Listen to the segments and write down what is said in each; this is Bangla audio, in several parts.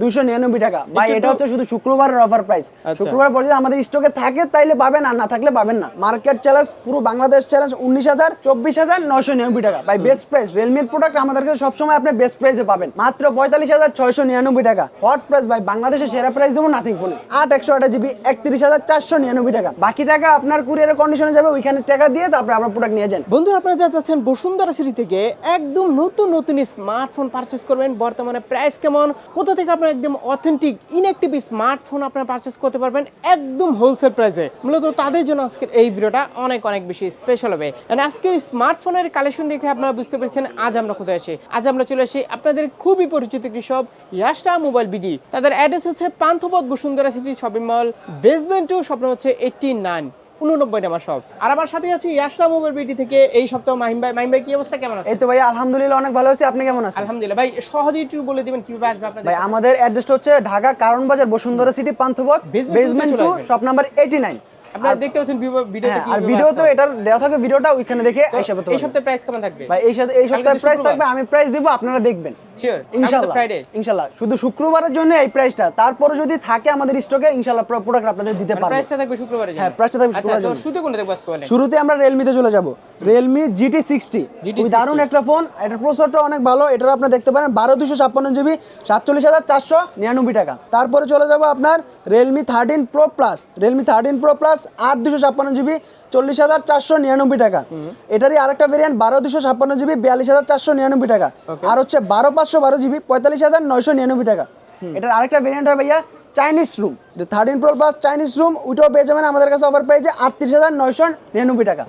দুশো নিরানব্বই টাকা। ভাই এটা হচ্ছে শুধু শুক্রবারের অফার প্রাইস আচ্ছা। শুক্রবার পর্যন্ত আমাদের স্টকে থাকে তাইলে পাবেন আর না থাকলে পাবেন না। মার্কেট চ্যালেঞ্জ পুরো বাংলাদেশ চ্যালেঞ্জ উনিশ হাজার চব্বিশ হাজার নশো নিরানব্বই টাকা। ভাই বেস্ট প্রাইস রিয়েলমির প্রোডাক্ট আমাদের কাছে সবসময় আপনি বেস্ট প্রাইসে পাবেন। মাত্র পঁয়তাল্লিশ হাজার ছয়শো নিরানব্বই টাকা। হট প্রাইস ভাই বাংলাদেশের সেরা প্রাইস দেবো নাথিং ফোনে আট একশো আট জিবি একত্রিশ হাজার চারশো নিরানব্বই টাকা। বাকি টাকা আপনার কুরিয়ারের কন্ডিশনে যাবে ওইখানে টাকা দিয়ে তারপরে আপনার প্রোডাক্ট নিয়ে যান বন্ধুরা আপনারা যা যাচ্ছেন বসুন্ধরা সিটি থেকে একদম নতুন নতুন স্মার্টফোন পারচেস করবেন। বর্তমানে প্রাইস কেমন? কোথা থেকে আপনারা একদম অথেন্টিক ইনঅ্যাক্টিভ স্মার্টফোন আপনারা পারচেস করতে পারবেন একদম হোলসেল প্রাইসে মূলত তাদের জন্য আজকের এই ভিডিওটা অনেক অনেক বেশি স্পেশাল হবে। আজকের স্মার্টফোনের কালেকশন দেখে আপনারা বুঝতে পেরেছেন আজ আমরা কোথায় আসি আজ আমরা চলে আসি আপনাদের খুবই পরিচিত কৃষক ইয়াস্টা মোবাইল বিডি তাদের অ্যাড্রেস হচ্ছে Panthapath Bashundhara city shopping mall basement two স্বপ্ন হচ্ছে এইটটি নাইন উননব্বই শপ আর আমার সাথে আছে ইয়াসরা মোবাইল বিডি থেকে এই সপ্তাহ মাহিম ভাই। মাহিম ভাই কি অবস্থা? কেমন আছে এই তো ভাই আলহামদুলিল্লাহ অনেক ভালো আছি। আপনি কেমন আছেন? আলহামদুলিল্লাহ। ভাই সহজে একটু বলে দিবেন কীভাবে আসবে আপনাদের ভাই আমাদের অ্যাড্রেসটা হচ্ছে Dhaka Karwan Bazar Bashundhara city Panthapath basement two shop number eighty nine আপনারা দেখতে পাচ্ছেন ভিডিওতে হ্যাঁ কি আর ভিডিও তো এটার দেওয়া ভিডিওটা ওইখানে দেখে এই সপ্তাহে প্রাইস কেমন থাকবে? ভাই এই সপ্তাহের প্রাইস থাকবে আমি প্রাইস দিব আপনারা দেখবেন। শুধু শুক্রবারের জন্য এই প্রাইসটা তারপরে যদি থাকে আমাদের স্টকে ইনশাআল্লাহ প্রোডাক্ট আপনাদের দিতে পারব। প্রাইসটা থাকবে হ্যাঁ, price টা থাকবে আচ্ছা শুক্রবারের শুরুতে কোনটা দেখব আজকে শুরুতে আমরা রিয়েলমিতে চলে যাব। রিয়েলমি জিটি সিক্সটি GT দারুণ একটা ফোন এটার প্রসেসরটা অনেক ভালো। এটার আপনি দেখতে পারেন বারো দুশো ছাপ্পান্ন জিবি সাতচল্লিশ হাজার চারশো নিরানব্বই টাকা। তারপরে চলে যাব আপনার Realme thirteen pro plus Realme thirteen pro plus আট দুশো ছাপ্পান্ন জিবি চল্লিশ হাজার চারশো নিরানব্বই টাকা। এটারই আরেকটা ভেরিয়েন্ট বারো দুশো ছাপ্পান্ন জিবি বিয়াল্লিশ হাজার চারশো নিরানব্বই টাকা। আর হচ্ছে বারো পাঁচশো বারো জিবি পঁয়তাল্লিশ হাজার নয়শো নিরানব্বই টাকা। এটার আরেকটা ভেরিয়েন্ট হয় ভাইয়া চাইনিজ রুম যে thirteen pro plus Chinese ROM ওইটাও পেয়ে যাবেন আমাদের কাছে অফার পেয়েছে আটত্রিশ হাজার নয়শো নিরানব্বই টাকা।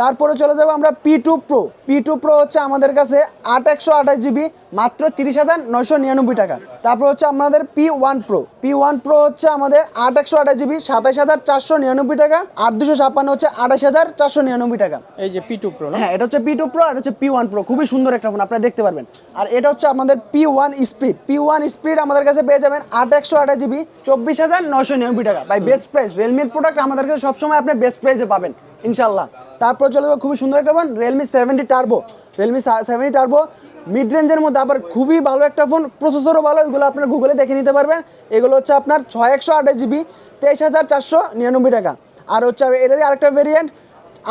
তারপরে চলে যাব আমরা P two pro P two pro হচ্ছে আমাদের কাছে আট একশো আঠাশ জিবি মাত্র তিরিশ হাজার নয়শো নিরানব্বই টাকা। তারপর হচ্ছে আমাদের P one pro P one pro হচ্ছে আমাদের আট একশো আঠাশ জিবি সাতাশ হাজার চারশো নিরানব্বই টাকা আট দুশো ছাপ্পান্ন হচ্ছে আঠাশ হাজার চারশো নিরানব্বই টাকা। এই যে পি টু প্রো হ্যাঁ এটা হচ্ছে পি টু প্রো আর হচ্ছে পি ওয়ান প্রো খুবই সুন্দর একটা ফোন আপনারা দেখতে পারবেন। আর এটা হচ্ছে আমাদের P one speed P one speed আমাদের কাছে পেয়ে যাবেন আট একশো আঠাশ জিবি চব্বিশ হাজার নশো নিরানব্বই টাকা। বাই বেস্ট প্রাইস রিয়েলমির প্রোডাক্ট আমাদের কাছে সবসময় আপনি বেস্ট প্রাইসে পাবেন ইনশাল্লাহ তারপর চলে যাব খুবই সুন্দর একটা phone Realme seventy turbo Realme seventy turbo mid রেঞ্জের মধ্যে আবার খুবই ভালো একটা ফোন প্রসেসরও ভালো, এগুলো আপনার গুগলে দেখে নিতে পারবেন। এগুলো হচ্ছে আপনার ছয় একশো আঠাশ জিবি তেইশ হাজার চারশো নিরানব্বই টাকা। আর হচ্ছে এটারই আরেকটা ভেরিয়েন্ট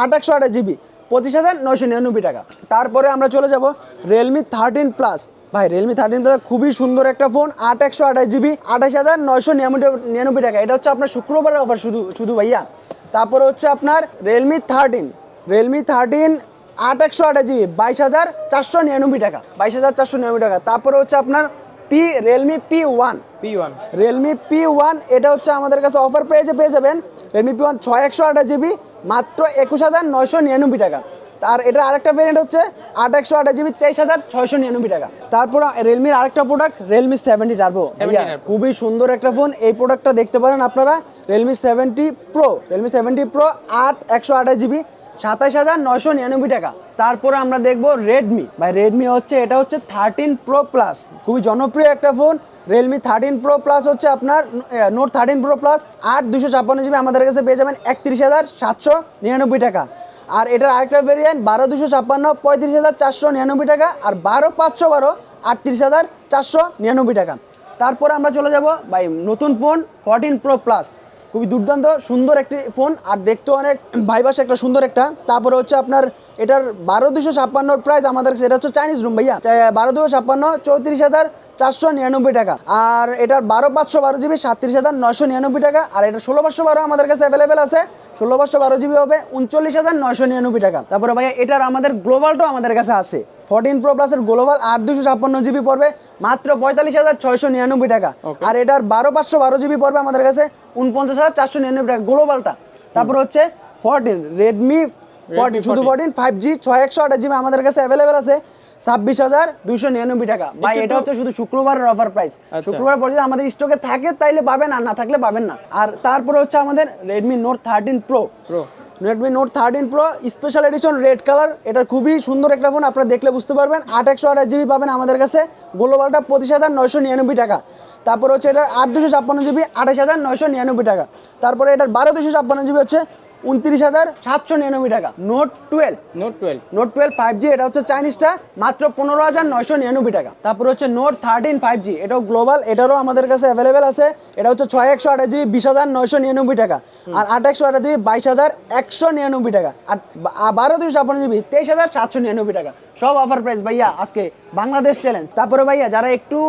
আট একশো আঠাশ জিবি পঁচিশ হাজার নয়শো নিরানব্বই টাকা। তারপরে আমরা চলে যাব রিয়েলমি থার্টিন প্লাস ভাই রিয়েলমি থার্টিন প্লাস খুবই সুন্দর একটা ফোন আট একশো আঠাশ জিবি আঠাশ হাজার নয়শো নিরানব্বই নিরানব্বই টাকা। এটা হচ্ছে আপনার শুক্রবারের অফার শুধু শুধু ভাইয়া। তারপরে হচ্ছে আপনার রিয়েলমি থার্টিন রিয়েলমি থার্টিন আট একশো আঠাশ জিবি বাইশ হাজার চারশো নিরানব্বই টাকা। বাইশ হাজার চারশো নিরানব্বই টাকা। তারপরে হচ্ছে আপনার P Realme P one. P one. Realme P one এটা হচ্ছে আমাদের কাছে অফার পেয়েছে পেয়ে যাবেন। রিয়েলমি পি ওয়ান ছয় একশো আঠাশ জিবি মাত্র একুশ হাজার নয়শো নিরানব্বই টাকা। আর এটা আরেকটা ভেরিয়েন্ট হচ্ছে আট একশো আট জিবি তেইশ হাজার ছয়শো নিরানব্বই টাকা। তারপর রিয়েলমির আরেকটা প্রোডাক্ট রিয়েলমি সেভেন্টি টার্বো খুবই সুন্দর একটা ফোন এই প্রোডাক্টটা দেখতে পারেন আপনারা Realme seventy pro Realme seventy pro আট একশো আঠাশ জিবি সাতাশ হাজার নয়শো নিরানব্বই টাকা। তারপরে আমরা দেখব রেডমি ভাই রেডমি হচ্ছে, এটা হচ্ছে থার্টিন প্রো প্লাস খুবই জনপ্রিয় একটা phone Realme thirteen pro plus হচ্ছে আপনার নোট থার্টিন প্রো প্লাস আট দুশো ছাপ্পান্ন জিবি আমাদের কাছে পেয়ে যাবেন একত্রিশ হাজার সাতশো নিরানব্বই টাকা। আর এটার আরেকটা ভেরিয়েন্ট বারো দুশো ছাপ্পান্ন, পঁয়ত্রিশ হাজার চারশো নিরানব্বই টাকা। আর বারো পাঁচশো বারো, আটত্রিশ হাজার চারশো নিরানব্বই টাকা। তারপরে আমরা চলে যাব, ভাই, নতুন ফোন ফোরটিন প্রো প্লাস খুবই দুর্দান্ত, সুন্দর একটি ফোন, আর দেখতে অনেক ভাইবাসে একটা সুন্দর একটা। তারপরে হচ্ছে আপনার এটার বারো দুশো ছাপ্পান্নর প্রাইস আমাদের কাছে এটা হচ্ছে চাইনিজ রুম ভাইয়া। বারো দুশো ছাপ্পান্ন চৌত্রিশ হাজার চারশো নিরানব্বই টাকা। আর এটার বারো পাঁচশো বারো জিবি সাতত্রিশ হাজার নয়শো নিরানব্বই টাকা। আর এটা ষোলো পাঁচশো বারো আমাদের কাছে অ্যাভেলেবেল আছে। ষোলো পাঁচশো বারো জিবি হবে উনচল্লিশ হাজার নয়শো নিরানব্বই টাকা। তারপরে ভাইয়া এটার আমাদের গ্লোবালটাও আমাদের কাছে আছে। ফোরটিন প্রো প্লাসের গ্লোবাল আট দুশো ছাপ্পান্ন জিবি পড়বে মাত্র পঁয়তাল্লিশ হাজার ছয়শো নিরানব্বই টাকা। আর এটার বারো পাঁচশো বারো জিবি পড়বে আমাদের কাছে উনপঞ্চাশ হাজার চারশো নিরানব্বই টাকা গ্লোবালটা। তারপর হচ্ছে ফোরটিন রেডমি ফোরটিন শুধু ফোরটিন ফাইভ জি ছয় একশো আঠাশ জিবি আমাদের কাছে অ্যাভেলেবেল আছে। ছাব্বিশ হাজার দুইশো নিরানব্বই টাকা। ভাই এটা হচ্ছে শুধু শুক্রবারের অফার প্রাইস। শুক্রবার পর্যন্ত আমাদের স্টকে থাকে তাইলে পাবেন আর না থাকলে পাবেন না। আর তারপরে হচ্ছে আমাদের Redmi note thirteen pro pro Redmi note thirteen pro special edition red colour এটা খুবই সুন্দর একটা ফোন আপনারা দেখলে বুঝতে পারবেন। আট একশো আঠাশ জিবি পাবেন আমাদের কাছে। গ্লোবালটা পঁচিশ হাজার নয়শো নিরানব্বই টাকা। তারপর হচ্ছে এটার আট দুশো ছাপ্পান্ন জিবি আঠাশ হাজার নয়শো নিরানব্বই টাকা। তারপরে এটার বারো দুশো ছাপ্পান্ন জিবি হচ্ছে উনত্রিশ হাজার সাতশো নিরানব্বই টাকা। Note twelve note twelve note twelve five G এটা হচ্ছে চাইনিজটা মাত্র পনেরো হাজার নয়শো নিরানব্বই টাকা। তারপর হচ্ছে নোট থার্টিন ফাইভ জি এটাও গ্লোবাল এটারও আমাদের কাছে অ্যাভেলেবেল আছে। এটা হচ্ছে ছয় একশো আঠাশ জিবি বিশ হাজার নয়শো নিরানব্বই টাকা। আর আট একশো আঠাশ জিবি বাইশ হাজার একশো নিরানব্বই টাকা। আর বারো দুশো ছাপ্পান্ন জিবি তেইশ হাজার সাতশো নিরানব্বই টাকা। সব অফার প্রাইস ভাইয়া আজকে বাংলাদেশ চ্যালেঞ্জ তারপরে ভাইয়া, যারা একটু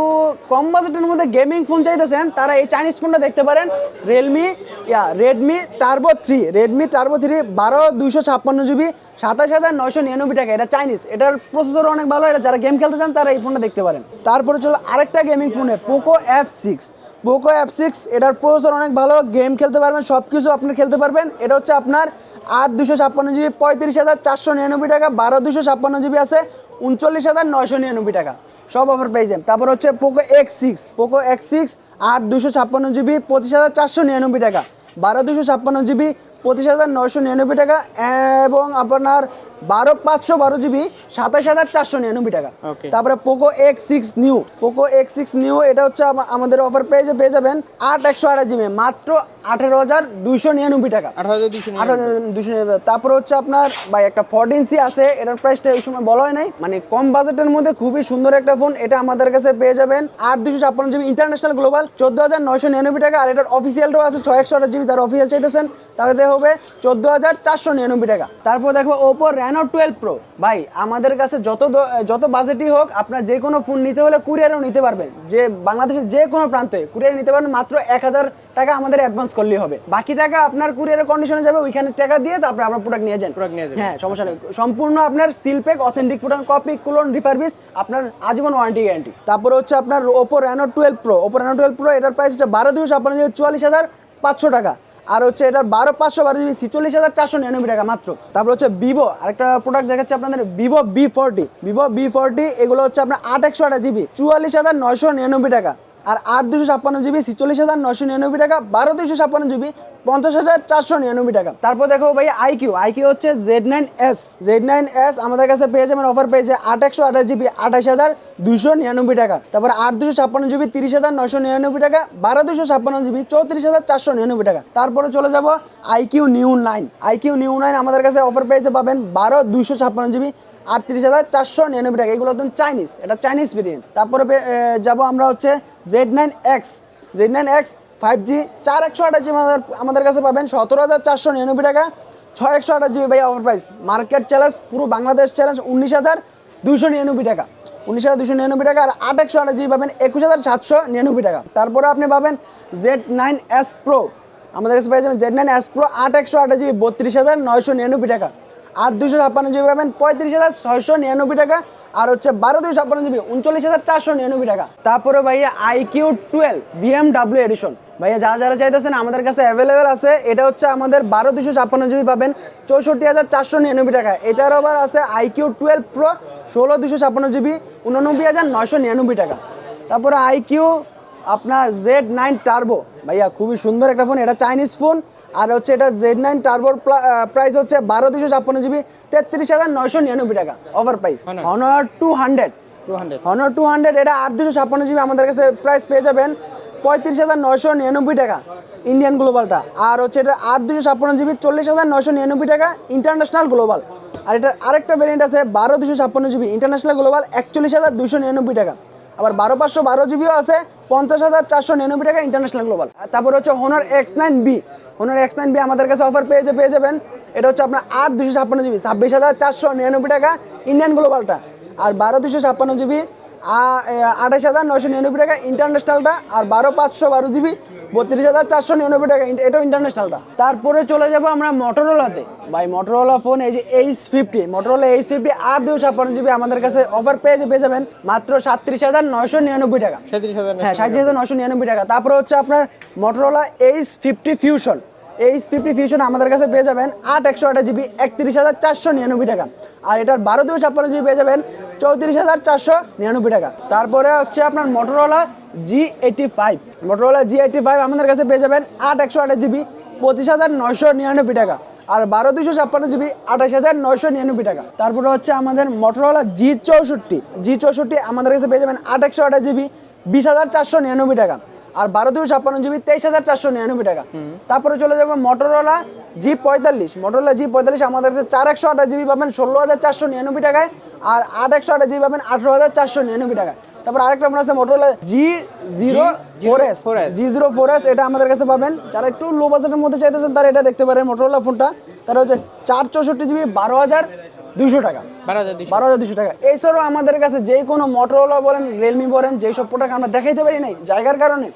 কম বাজেটের মধ্যে গেমিং ফোন চাইতেছেন, তারা এই চাইনিজ ফোনটা দেখতে পারেন। Realme yeah Redmi turbo three Redmi turbo three বারো দুইশো ছাপ্পান্ন জিবি সাতাশ হাজার নয়শো নিরানব্বই টাকা। এটা চাইনিজ এটার প্রসেসর অনেক ভালো। এটা যারা গেম খেলতে চান, তারা এই ফোনটা দেখতে পারেন। তারপরে চলো আরেকটা গেমিং ফোনে Poco F six Poco F six এটার প্রসেসর অনেক ভালো। গেম খেলতে পারবেন সব কিছু আপনি খেলতে পারবেন। এটা হচ্ছে আপনার আট দুশো ছাপ্পান্ন জিবি, পঁয়ত্রিশ হাজার চারশো নিরানব্বই টাকা, বারো দুশো ছাপ্পান্ন জিবি আছে, উনচল্লিশ হাজার নয়শো নিরানব্বই টাকা। সব অফার পেয়েছেন তারপর হচ্ছে Poco X six Poco X six আট দুশো ছাপ্পান্ন জিবি, পঁচিশ হাজার চারশো নিরানব্বই টাকা, বারো দুশো ছাপ্পান্ন জিবি পঁচিশ হাজার নয়শো নিরানব্বই টাকা এবং আপনার বারো পাঁচশো বারো জিবি সাতাশ হাজার চারশো নিরানব্বই টাকা। তারপরে Poco X six neo Poco X six neo এটা হচ্ছে আমাদের অফার পেয়েছে পেয়ে যাবেন আট একশো আঠাশ জিবি মাত্র আঠেরো হাজার দুইশো নিরানব্বই টাকা। আঠারো হাজার দুশো তারপরে হচ্ছে আপনার ভাই একটা ফোরটি ইঞ্চি আছে এটার প্রাইসটা এই সময় বলা হয় নাই। মানে কম বাজেটের মধ্যে খুবই সুন্দর একটা ফোন এটা আমাদের কাছে পেয়ে যাবেন আট দুশো ছাপ্পান্ন জিবি ইন্টারন্যাশনাল গ্লোবাল চোদ্দ হাজার নয়শো নিরানব্বই টাকা। আর এটার অফিসিয়ালটাও আছে ছয় একশো আঠাশ জিবি তার অফিসিয়াল চাইতেছেন তাহলে হবে চোদ্দ হাজার চারশো নিরানব্বই টাকা। তারপর দেখব ওপো র্যানো টুয়েলভ প্রো ভাই আমাদের কাছে যত যত বাজেটই হোক আপনার যে কোনো ফোন নিতে হলে কুরিয়ারও নিতে পারবেন। যে বাংলাদেশের যে কোনো প্রান্তে কুরিয়ার নিতে পারবেন মাত্র এক হাজার টাকা আমাদের অ্যাডভান্স করলেই হবে। বাকি টাকা আপনার কুরিয়ারের কন্ডিশনে যাবে ওইখানে টাকা দিয়ে তারপরে আপনার প্রোডাক্ট নিয়ে যান প্রোডাক্ট নিয়ে। হ্যাঁ সমস্যা নেই। সম্পূর্ণ আপনার seal pack authentic product copy clone refurbish আপনার আজীবন ওয়ারেন্টি গ্যারান্টি তারপরে হচ্ছে আপনার Oppo Reno twelve pro Oppo Reno twelve pro এটার প্রাইস হচ্ছে বারো দুশো জিবি চুয়াল্লিশ হাজার পাঁচশো টাকা। আর হচ্ছে এটার বারো পাঁচশো বারো জিবি, ছিচল্লিশ হাজার চারশো নিরানব্বই টাকা মাত্র। তারপর হচ্ছে ভিভো, আরেকটা প্রোডাক্ট দেখাচ্ছে আপনাদের, Vivo B forty Vivo B forty এগুলো হচ্ছে আপনার আট একশো আটা জিবি, চুয়াল্লিশ হাজার নয়শো নিরানব্বই টাকা। আর আট দুশো ছাপ্পান্ন জিবি, ছিচল্লিশ হাজার নশো নিরানব্বই টাকা, বারো দুশো ছাপ্পান্ন জিবি, পঞ্চাশ হাজার চারশো নিরানব্বই টাকা। তারপর দেখো ভাই আইকিউ আইকিউ হচ্ছে Z nine S Z nine S আমাদের কাছে পেয়ে যাবেন অফার পেয়েছে আট একশো আঠাশ জিবি, আঠাশ হাজার দুশো নিরানব্বই টাকা। তারপর আট দুশো ছাপ্পান্ন জিবি, তিরিশ হাজার নশো নিরানব্বই টাকা, বারো দুশো ছাপ্পান্ন জিবি, চৌত্রিশ হাজার চারশো নিরানব্বই টাকা। তারপরে চলে যাব iQOO neo nine iQOO neo nine আমাদের কাছে অফার পেয়েছে পাবেন, বারো দুশো ছাপ্পান্ন জিবি আটত্রিশ হাজার চারশো নিরানব্বই টাকা। এগুলো একদম চাইনিজ এটা চাইনিজ ভেরিয়েন্ট তারপরে যাব আমরা হচ্ছে Z nine X Z nine X five G চার একশো আঠাশ জিবি আমাদের কাছে পাবেন। সতেরো হাজার চারশো নিরানব্বই টাকা। ছয় একশো আঠাশ জিবি ভাই অফার প্রাইস মার্কেট চ্যালেঞ্জ পুরো বাংলাদেশ চ্যালেঞ্জ উনিশ হাজার দুশো নিরানব্বই টাকা। উনিশ হাজার দুশো নিরানব্বই টাকা আর আট একশো আঠাশ জিবি পাবেন একুশ হাজার সাতশো নিরানব্বই টাকা। তারপরে আপনি পাবেন জেড নাইন এস প্রো আমাদের কাছে পেয়ে যাবেন জেড নাইন এস প্রো আট একশো আঠাশ জিবি, বত্রিশ হাজার নয়শো নিরানব্বই টাকা। আর দুশো ছাপ্পান্ন জিবি পাবেন পঁয়ত্রিশ হাজার ছয়শো নিরানব্বই টাকা, আর হচ্ছে বারো দুশো ছাপ্পান্ন জিবি উনচল্লিশ হাজার চারশো নিরানব্বই টাকা। তারপরে ভাইয়া আইকিউ টুয়েলভ বিএমডাব্লিউ এডিশন ভাইয়া যারা যারা চাইতেছেন, আমাদের কাছে অ্যাভেলেবেল আছে। এটা হচ্ছে আমাদের বারো দুশো ছাপ্পান্ন জিবি পাবেন চৌষট্টি হাজার চারশো নিরানব্বই টাকা। এটার আবার আছে আইকিউ টুয়েলভ প্রো ষোলো দুশো ছাপ্পান্ন জিবি, উননব্বই হাজার নয়শো নিরানব্বই টাকা। তারপরে আইকিউ আপনার জেড নাইন টার্বো ভাইয়া খুবই সুন্দর একটা ফোন এটা চাইনিজ ফোন আর হচ্ছে এটা জেড নাইন টার্বোর প্রাইস হচ্ছে বারো দুশো ছাপ্পান্ন জিবি তেত্রিশ হাজার নয়শো নিরানব্বই টাকা offer price. Honor two hundred two hundred Honor two hundred এটা আট দুশো ছাপ্পান্ন জিবি আমাদের কাছে প্রাইস পেয়ে যাবেন পঁয়ত্রিশ হাজার নয়শো নিরানব্বই টাকা ইন্ডিয়ান গ্লোবালটা আর হচ্ছে এটা আট দুশো ছাপ্পান্ন জিবি চল্লিশ হাজার নয়শো নিরানব্বই টাকা ইন্টারন্যাশনাল গ্লোবাল আর এটা আরেকটা ভেরিয়েন্ট আছে বারো দুশো ছাপ্পান্ন জিবি ইন্টারন্যাশনাল গ্লোবাল একচল্লিশ হাজার দুশো নিরানব্বই টাকা। আবার বারো পাঁচশো বারো জিবিও আছে, পঞ্চাশ হাজার চারশো নিরানব্বই টাকা ইন্টারন্যাশনাল গ্লোবাল তারপর হচ্ছে Honor X nine B Honor X nine B আমাদের কাছে অফার পেয়ে পেয়ে যাবেন। এটা হচ্ছে আপনার আট দুশো ছাপ্পান্ন জিবি, ছাব্বিশ হাজার চারশো নিরানব্বই টাকা ইন্ডিয়ান গ্লোবালটা আর বারো দুশো ছাপ্পান্ন জিবি আঠাশ হাজার নয়শো নিরানব্বই টাকা ইন্টারন্যাশনালটা আর বারো পাঁচশো বারো জিবি বত্রিশ হাজার চারশো নিরানব্বই টাকা এটাও ইন্টারন্যাশনালটা তারপরে চলে যাব আমরা মোটরোলাতে ভাই মোটরোলা ফোন এই যে edge fifty Motorola edge fifty আর দুশো ছাপ্পান্ন জিবি আমাদের কাছে অফার পেয়ে পেয়ে যাবেন মাত্র সাতত্রিশ হাজার নয়শো নিরানব্বই টাকা। সাঁত্রিশ হাজার হ্যাঁ সাঁত্রিশ হাজার নশো নিরানব্বই টাকা। তারপরে হচ্ছে আপনার Motorola edge fifty fusion edge fifty fusion আমাদের কাছে পেয়ে যাবেন আট একশো আঠাশ জিবি একত্রিশ হাজার চারশো নিরানব্বই টাকা। আর এটার বারো দুশো ছাপ্পান্ন জিবি পেয়ে যাবেন চৌত্রিশ হাজার চারশো নিরানব্বই টাকা। তারপরে হচ্ছে আপনার মোটরওয়ালা জি এইটি ফাইভ মোটরওয়ালা জি এইটি ফাইভ আমাদের কাছে পেয়ে যাবেন আট একশো আঠাশ জিবি পঁচিশ হাজার নয়শো নিরানব্বই টাকা। আর বারো দুশো ছাপ্পান্ন জিবি আঠাশ হাজার নয়শো নিরানব্বই টাকা। তারপরে হচ্ছে আমাদের মোটরোলা জি চৌষট্টি। জি চৌষট্টি আমাদের কাছে পেয়ে যাবেন আট একশো আঠাশ জিবি বিশ হাজার চারশো নিরানব্বই টাকা। আর বারো দুশো ছাপ্পান্ন জিবি তেইশ হাজার চারশো নিরানব্বই টাকা। তারপরে চলে যাব মোটরোলা জি পঁয়তাল্লিশ। মোটরলা জি পঁয়তাল্লিশ আমাদের কাছে চার একশো আঠাশ জিবি পাবেন ষোলো হাজার চারশো নিরানব্বই টাকায় আর আট একশো আঠাশ জিবি পাবেন আঠেরো হাজার চারশো নিরানব্বই টাকায়। তারপর আরেকটা ফোন আছে Motorola G zero four S G zero four S এটা আমাদের কাছে পাবেন। যারা একটু লো বাজেটের মধ্যে চাইতেছেন তারা এটা দেখতে পারেন মোটরলা ফোনটা তারা হচ্ছে চার চৌষট্টি জিবি বারো হাজার দুইশো টাকা। বারো হাজার বারো হাজার দুশো টাকা। এছাড়াও আমাদের কাছে যে কোনো মোটরোলা বলেন রিয়েলমি বলেন যেই সব প্রোডাক্ট আমরা দেখাইতে পারি নাই জায়গার কারণে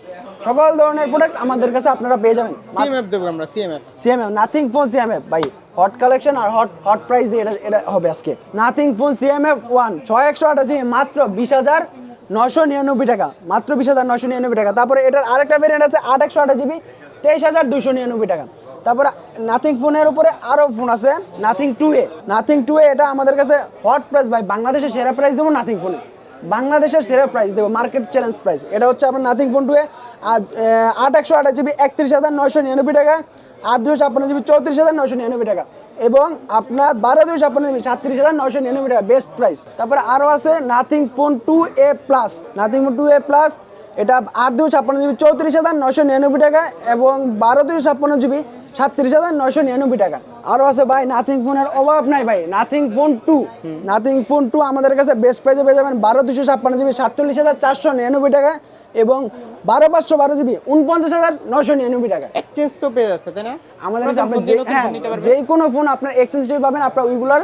সকল ধরনের প্রোডাক্ট আমাদের কাছে আপনারা পেয়ে যাবেন। সিএমএফ দেবো আমরা CMF CMF nothing phone CMF ভাই। হট কালেকশন আর হট হট প্রাইস দিয়ে এটা এটা হবে আজকে। নাথিং ফোন সিএমএফ ওয়ান ছয় একশো আঠাশ জিবি মাত্র বিশ হাজার নশো নিরানব্বই টাকা। মাত্র বিশ হাজার নশো নিরানব্বই টাকা। তারপরে এটার আরেকটা ভেরিয়েন্ট আছে আট একশো আঠাশ জিবি তেইশ হাজার দুশো নিরানব্বই টাকা। তারপরে নাথিং ফোনের উপরে আরও ফোন আছে nothing two A nothing two A এটা আমাদের কাছে হট প্রাইস ভাই, বাংলাদেশের সেরা প্রাইস দেবো নাথিং ফোনে বাংলাদেশের সেরা প্রাইস দেবো মার্কেট চ্যালেঞ্জ প্রাইস এটা হচ্ছে আপনার নাথিং ফোন টু এ আট একশো আঠাশ জিবি একত্রিশ হাজার নয়শো নিরানব্বই টাকা। আট দুশো ছাপ্পান্ন জিবি চৌত্রিশ হাজার নয়শো নিরানব্বই টাকা। এবং আপনার বারো দুশো ছাপ্পান্ন জিবি সাতত্রিশ হাজার নয়শো নিরানব্বই টাকা বেস্ট প্রাইস তারপরে আরও আছে nothing phone two A plus nothing phone two A plus এটা আট দুশো ছাপ্পান্ন জিবি চৌত্রিশ হাজার নয়শো নিরানব্বই টাকা। এবং বারো দুশো ছাপ্পান্ন জিবি সাতত্রিশ হাজার নয়শো নিরানব্বই টাকা। আরও আছে ভাই নাথিং ফোনের অভাব নাই ভাই nothing phone two nothing phone two আমাদের কাছে বেস্ট প্রাইসে পেয়ে যাবেন বারো দুশো ছাপ্পান্ন জিবি সাতচল্লিশ হাজার চারশো নিরানব্বই টাকা এবং বারো পাঁচশো বারো জিবি উনপঞ্চাশ হাজার নয়শো নিরানব্বই টাকা। এক্সচেঞ্জ তো পেয়ে যাচ্ছে তাই না? আমাদের কাছে আপনি যে- হ্যাঁ। যে কোনো ফোন আপনার এক্সচেঞ্জ পাবেন আপনার ওইগুলার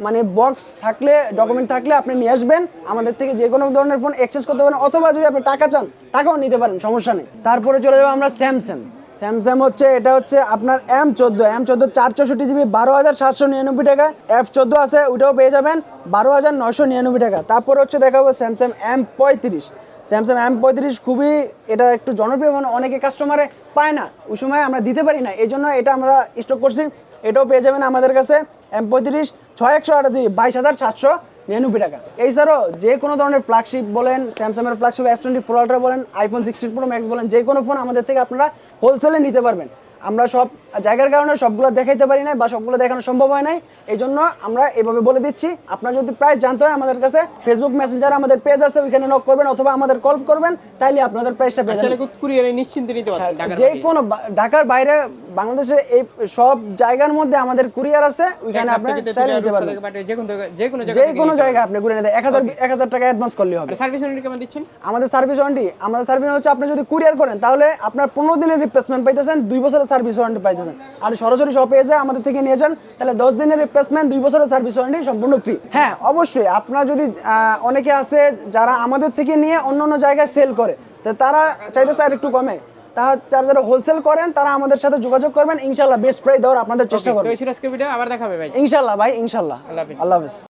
মানে বক্স থাকলে ডকুমেন্ট থাকলে আপনি নিয়ে আসবেন। আমাদের থেকে যে কোনো ধরনের ফোন এক্সচেঞ্জ করতে পারেন অথবা যদি আপনি টাকা চান টাকাও নিতে পারেন সমস্যা নেই। তারপরে চলে যাব আমরা স্যামসাং স্যামসাং হচ্ছে, এটা হচ্ছে আপনার এম চোদ্দ এম চোদ্দ চার চৌষট্টি জিবি বারো হাজার সাতশো নিরানব্বই টাকা। এফ চোদ্দ আছে, ওইটাও পেয়ে যাবেন, বারো হাজার নশো নিরানব্বই টাকা। তারপর হচ্ছে দেখাবো স্যামসাং এম পঁয়ত্রিশ। স্যামসাং এম পঁয়ত্রিশ খুবই, এটা একটু জনপ্রিয় মানে অনেকে কাস্টমারে পায় না। ওই সময় আমরা দিতে পারি না, এই জন্য এটা আমরা স্টক করছি। এটাও পেয়ে যাবেন আমাদের কাছে এম পঁয়ত্রিশ, ছয় একশো আটাত্তর বাইশ হাজার সাতশো। নিরানব্বই টাকা। এছাড়াও যে কোনো ধরনের ফ্ল্যাগশিপ বলেন স্যামসাংয়ের flagship S twenty four ultra বলেন আইফোন সিক্সটিন প্রো ম্যাক্স বলেন যে কোনো ফোন আমাদের থেকে আপনারা হোলসেলে নিতে পারবেন। আমরা সব জায়গার কারণে সবগুলো দেখাইতে পারি না বা সবগুলো দেখানো সম্ভব হয় নাই এই জন্য আমরা এভাবে বলে দিচ্ছি আপনার যদি প্রায় জানতে হয় আমাদের কাছে ফেসবুক মেসেঞ্জার আমাদের পেজ আছে ওইখানে নক করবেন অথবা আমাদের কল করবেন তাইলে আপনাদের প্রাইসটা পেয়ে যাবেন। নিশ্চিন্তে নিতে পারছেন ঢাকার যে কোনো ঢাকার বাইরে বাংলাদেশের এই সব জায়গার মধ্যে আমাদের কুরিয়ার আছে ওইখানে আপনি চাইলে নিতে পারবেন। যে কোনো যে কোনো জায়গা থেকে কোনো জায়গায় আপনি ঘুরে নিতে এক হাজার এক হাজার টাকা অ্যাডভান্স করলে হবে। সার্ভিস ওয়ারেন্টি কেমন দিচ্ছেন? আমাদের সার্ভিস ওয়ারেন্টি আমাদের সার্ভিস হচ্ছে আপনি যদি কুরিয়ার করেন তাহলে আপনার পনেরো দিনের রিপ্লেসমেন্ট পাইতেছেন দুই বছরের সার্ভিস ওয়ারেন্টি পাইতেছেন। আর সরাসরি শপে এসে আমাদের থেকে নিয়ে যান তাহলে দশ দিনের রিপ্লেসমেন্ট দুই বছরের সার্ভিস ওয়ারেন্টি সম্পূর্ণ ফ্রি হ্যাঁ অবশ্যই আপনার যদি অনেকে আছে যারা আমাদের থেকে নিয়ে অন্য অন্য জায়গায় সেল করে তো তারা চাইতেছে আর একটু কমে। তা যারা যারা হোলসেল করেন তারা আমাদের সাথে যোগাযোগ করবেন। ইনশাল্লাহ বেস্ট প্রাইস দেওয়ার আপনাদের চেষ্টা করবেন আবার দেখাবে ভাই। ইনশাল্লাহ ভাই ইনশাল্লাহ। আল্লাহ হাফিজ।